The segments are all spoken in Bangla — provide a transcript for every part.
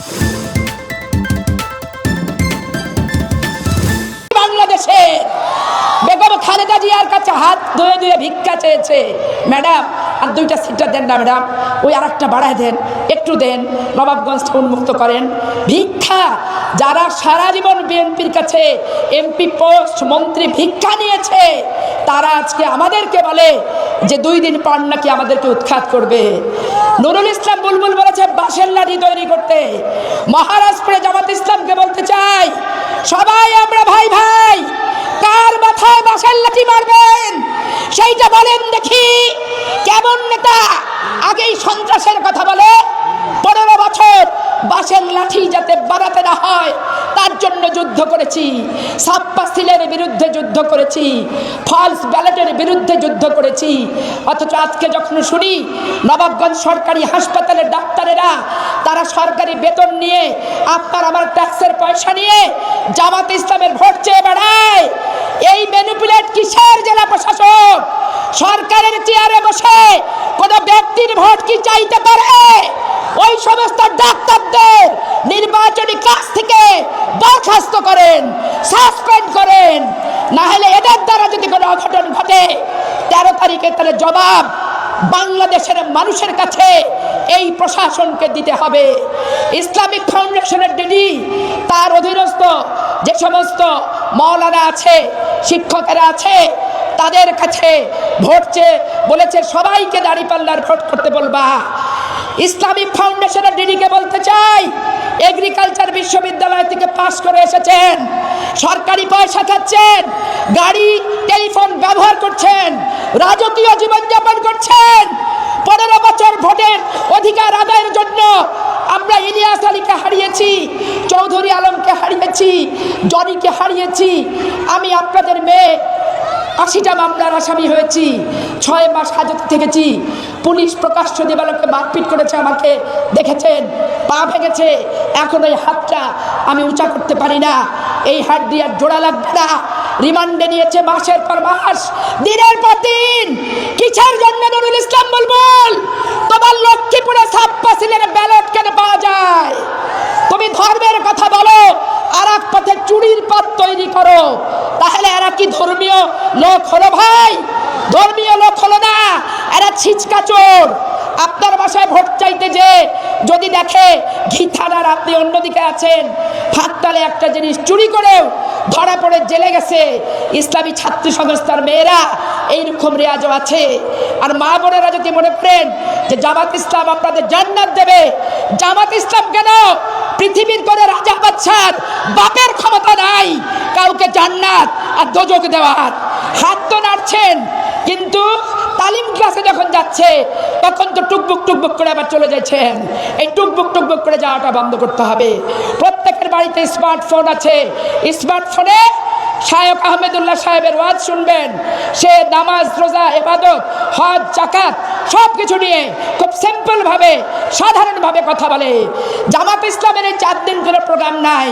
বাংলাদেশে হাত ধুয়ে ধুয়ে ভিক্ষা চেয়েছে। ম্যাডাম, আর দুইটা সিটটা দেন না, ম্যাডাম। ওই আর একটা বাড়ায় দেন, একটু দেন। নবাবগঞ্জটা উন্মুক্ত করেন। ভিক্ষা, যারা সারা জীবন বিএনপির কাছে এমপি পোস্ট, মন্ত্রী ভিক্ষা নিয়েছে, তারা আজকে আমাদেরকে বলে যে দুই দিন পান নাকি আমাদেরকে উৎখাত করবে। নুরুল ইসলাম বুলবুল বলেছে, বাঁশের লাঠি তৈরি করতে। মহারাষ্ট্রে জামাত ইসলামকে বলতে চাই, সবাই আমরা ভাই ভাই কার মাথায় বাঁশের লাঠি মারবেন। সেইটা বলেন দেখি, কেমন নেতা? আগেই সন্ত্রাসের কথা বলে, পনেরো বছর বাঁশের লাঠি যাতে বাড়াতে না হয়, তার জন্য যুদ্ধ করেছি। সাপ্পা সিলের বিরুদ্ধে যুদ্ধ করেছি ফলস ব্যালটের বিরুদ্ধে যুদ্ধ করেছি। অথচ আজকে যখন শুনি, নবাবগঞ্জ সরকারি হাসপাতালের ডাক্তারেরা, তারা সরকারি বেতন নিয়ে, আপনার আমার ট্যাক্সের পয়সা নিয়ে জামাত ইসলামের ভোট চেয়ে বেড়ায়। এই ম্যানিপুলেট কিসের জেলা প্রশাসক সরকারের চেয়ারে বসে কোনো ব্যক্তির ভোট কি চাইতে পারে? ওই সমস্ত ডাক্তারদের নির্বাচনী কাজ থেকে বরখাস্ত করেন, সাসপেন্ড করেন। না হলে এদের দ্বারা যদি কোনো অঘটন ঘটে, তেরো তারিখে তাহলে জবাব বাংলাদেশের মানুষের কাছে এই প্রশাসনকে দিতে হবে। ইসলামিক ফাউন্ডেশনের ডিডি তার অধীনস্থ যে সমস্ত মৌলানা আছে, শিক্ষকেরা আছে, তাদের কাছে ভোট চেয়ে বলেছে, সবাইকে দাঁড়িপাল্লার ভোট করতে বলবা। ইসলামিক ফাউন্ডেশনের ডিডিকে বলতে চাই, এগ্রিকালচার বিশ্ববিদ্যালয় থেকে পাশ করে এসেছেন, সরকারি পয়সা খাচ্ছেন, গাড়ি, টেলিফোন ব্যবহার করছেন, রাজকীয় জীবনযাপন করছেন। পনেরো বছর ভোটের অধিকার আদায়ের জন্য আমরা ইলিয়াস আলীকে হারিয়েছি, চৌধুরী আলমকে হারিয়েছি জনিকে হারিয়েছি। আমি আপনাদের মেয়ে আশিটা মামলার আসামি হয়েছি, ছয় মাস হাজতে থেকেছি। পুলিশ প্রকাশ্য দেবালকে মারপিট করেছে, আমাকে দেখেছেন, পা ভেঙেছে, এখন ওই হাতটা আমি উঁচা করতে পারি না। এই হাত দিয়ে জোড়া লাগবে না। রিমান্ডে নিয়েছে মাসের পর মাস, দিনের পর দিন। কিসের জন্য নুরুল ইসলাম বুলবুল? তোমার লক্ষ্মীপুরে ছাপ্পা সিলের ব্যালট কেন পাওয়া যায়? তুমি ধর্মের কথা বলো আর এক পথে চুরির পথ তৈরি করো। তাহলে এরা কি ধর্মীয় লোক হলো ভাই ধর্মীয় লোক হলো না এরা ছিচকা চোর। আপনার বাসায় ভোট চাইতে যে যদি দেখে ঘি থানার আপনি অন্যদিকে আছেন ফাঁকতালে একটা জিনিস চুরি করেও ধরা পড়ে জেলে গেছে। ইসলামী ছাত্র সংস্থার মেয়েরা এইরকম রেয়াজও আছে। আর মা বোনেরা যদি মনে করেন যে জামাত ইসলাম আপনাদের জান্নাত দেবে, জামাত ইসলাম কেন পৃথিবীর করে রাজা বাচ্চার বাপের ক্ষমতা নাই, কাউকে জান্নাত আর দোজক দেওয়ার হাত তো নাড়ছেন, কিন্তু তালিম ক্লাসে যখন যাচ্ছে, তখন তো টুকবুক টুকবুক করে আবার চলে যাচ্ছেন এই টুকবুক টুকবুক করে যাওয়াটা বন্ধ করতে হবে। প্রত্যেকের বাড়িতে স্মার্টফোন আছে। স্মার্টফোনে শায়ক আহমেদুল্লাহ সাহেবের ওয়াজ শুনবেন। সে নামাজ, রোজা এবাদত হজ জাকাত সব কিছু নিয়ে খুব সিম্পলভাবে, সাধারণভাবে কথা বলে। জামাত ইসলামের এই চার দিন কোনো প্রোগ্রাম নাই।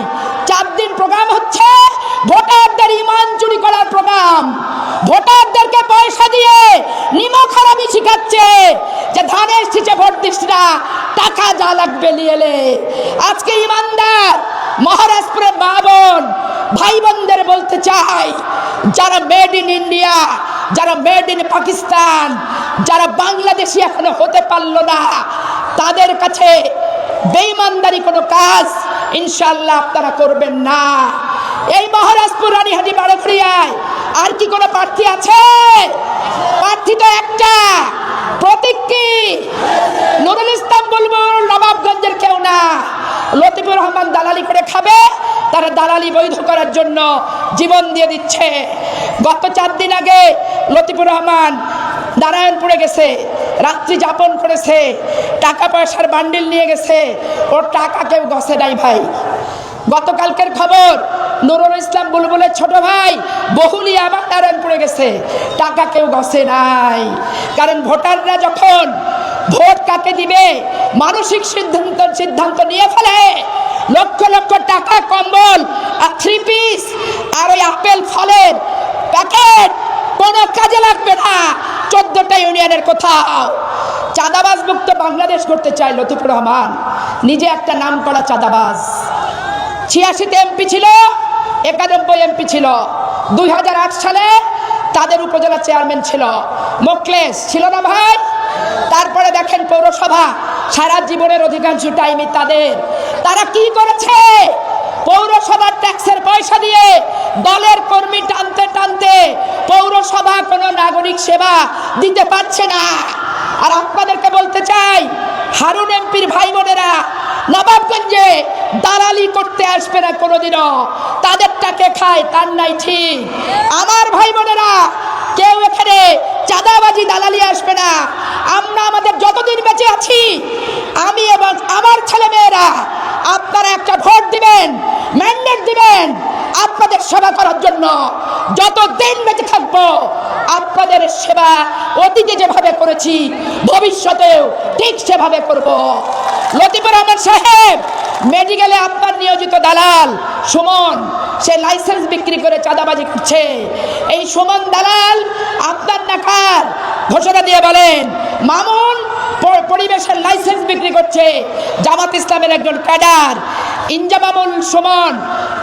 চার দিন প্রোগ্রাম হচ্ছে ভোটারদের ইমান চুরি করার প্রোগ্রাম। ভোটারদেরকে পয়সা দিয়ে নিমক হারামি শিখাচ্ছে যে ধানের শীষে ভোট দিস না, টাকা যা লাগবে নিয়ে এলে আজকে ইমানদার মহারাজপুরের মা বোন ভাই বোনদের বলতে চাই, যারা মেড ইন ইন্ডিয়া যারা মেড ইন পাকিস্তান যারা বাংলাদেশি এখনও হতে পারল না, তাদের কাছে বেইমানদারি কোনো কাজ ইনশাল্লাহ আপনারা করবেন না। এই মহারাজপুর রানীহাটি বারোঘড়িয়ায় আর কি কোনো প্রার্থী আছে? প্রার্থী তো একটা। প্রতীক কি? নুরুল ইসলাম বুলবুল নবাবগঞ্জের কেউ না। লতিফুর রহমান দালালি করে খাবে, তারা দালালি বৈধ করার জন্য জীবন দিয়ে দিচ্ছে। গত চার দিন আগে লতিফুর রহমান নারায়ণপুরে গেছে, রাত্রি যাপন করেছে, টাকা পয়সার বান্ডিল নিয়ে গেছে, ওর টাকা কেউ গছে নাই ভাই। গতকালকের খবর, নুরুল ইসলাম বুলবুলের ছোট ভাই বহুলি আবার নারায়ণপুরে গেছে, টাকা কেউ গছে নাই। কারণ ভোটাররা যখন ভোট কাকে দিবে? মানসিক সিদ্ধান্ত সিদ্ধান্ত নিয়ে ফেলে। লক্ষ লক্ষ টাকা কম্বল, আর থ্রি পিস আর ওই আপেল ফলের প্যাকেট কোনো কাজে লাগবে না। চোদ্দটা ইউনিয়নের কোথাও চাঁদাবাজ মুক্ত বাংলাদেশ করতে চায় লতিফুর রহমান। নিজে একটা নাম করা চাঁদাবাজ। ছিয়াশিতে এমপি ছিল, একানব্বই এমপি ছিল। দুই হাজার আট সালে তাদের উপজেলা চেয়ারম্যান ছিল। মোকলেশ ছিল না ভাই? তারপরে দেখেন পৌরসভা, সারা জীবনের অধিকাংশ টাইমই তাদের। তারা কি করেছে? পৌরসভার ট্যাক্সের পয়সা দিয়ে দলের কর্মী টানতে টানতে পৌরসভা কোনো নাগরিক সেবা দিতে পারছে না। আর আপনাদেরকে বলতে চাই, হারুন এমপির ভাই বোনেরা, নবাবগঞ্জে দালালি করতে আসবে না কোনোদিনও। তাদেরটাকে খায়, তার নাই ঠিক। আমার ভাই বোনেরা, কেউ এখানে চাঁদাবাজি দালালি আসবে না। আমরা আমাদের যতদিন বেঁচে আছি, আমি এবং আমার ছেলে মেয়েরা, আপনারা একটা ভোট দিবেন ম্যান্ডেট দিবেন আপনাদের সেবা করার জন্য। যত দিন বেঁচে থাকব, আপনাদের সেবা অতীতে যেভাবে করেছি, ভবিষ্যতেও ঠিক সেভাবে করব। লতিফুর রহমান সাহেব মেডিকেলে আপনার নিয়োজিত দালাল। সুমন, সে লাইসেন্স বিক্রি করে চাঁদাবাজি করছে। এই সুমন দালাল আপনার নাকার ঘোষণা দিয়ে বলেন, মামুন পরিবেশের লাইসেন্স বিক্রি করছে। জামাত ইসলামের একজন ক্যাডার ইনজামামুল সুমন,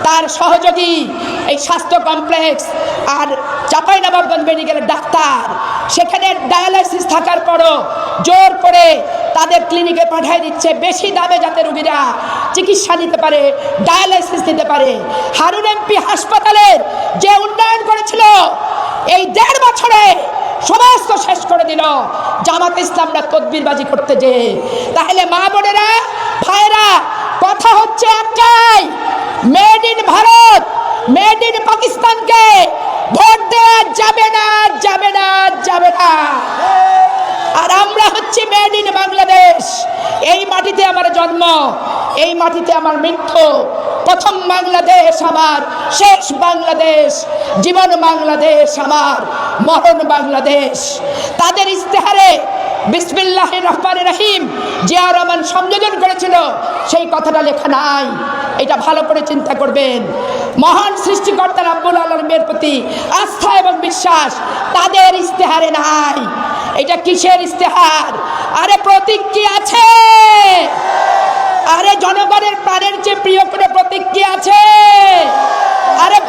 তার সহযোগী, এই স্বাস্থ্য কমপ্লেক্স আর চাপাই নবাবগঞ্জ মেডিকেলের ডাক্তার। সেখানে ডায়ালাইসিস থাকার পরও জোর করে তাদের ক্লিনিকে পাঠিয়ে দিচ্ছে বেশি দামে যাতে রুগীরা চিকিৎসা নিতে পারে, ডায়ালাইসিস নিতে পারে। হারুন এমপি হাসপাতালের যে উন্নয়ন করেছিল, এই দেড় বছরে সমস্ত শেষ করে দিল। জামাত ইসলামরা তদবিরবাজি করতে যে তাহলে মা বোনেরা ভাইরা কথা হচ্ছে একটাই made in Bharat made in পাকিস্তানকে ভোট দেওয়া যাবে না যাবে না যাবে না। আর আমরা হচ্ছে মেড ইন বাংলাদেশ। এই মাটিতে আমার জন্ম, এই মাটিতে আমার মৃত্যু। প্রথম বাংলাদেশ আমার, শেষ বাংলাদেশ, জীবন বাংলাদেশ আমার, মরণ বাংলাদেশ। তাদের ইস্তেহারে বিসমিল্লাহ রহমান রহিম। জিয়া রহমান সংযোজন করেছিল। সেই কথাটা লেখা নাই। এটা ভালো করে চিন্তা করবেন। মহান সৃষ্টিকর্তা রাব্বুল আলমের প্রতি আস্থা এবং বিশ্বাস তাদের ইস্তেহারে নাই। এটা কিসের ইস্তেহার আরে প্রতীক আছে। আরে জনগণের প্রাণের চেয়ে প্রিয় কোনো প্রতীক আছে। আরে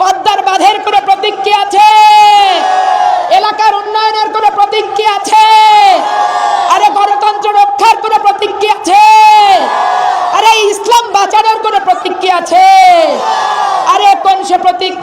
পদ্মার বাঁধের কোনো প্রতীক আছে। এলাকার উন্নয়নের কোনো প্রতীক কি আছে আরে গণতন্ত্র রক্ষার কোনো প্রতীক কি আছে আরে ইসলাম বাঁচানোর কোনো প্রতীক কি আছে। আরে কোন সে প্রতীক?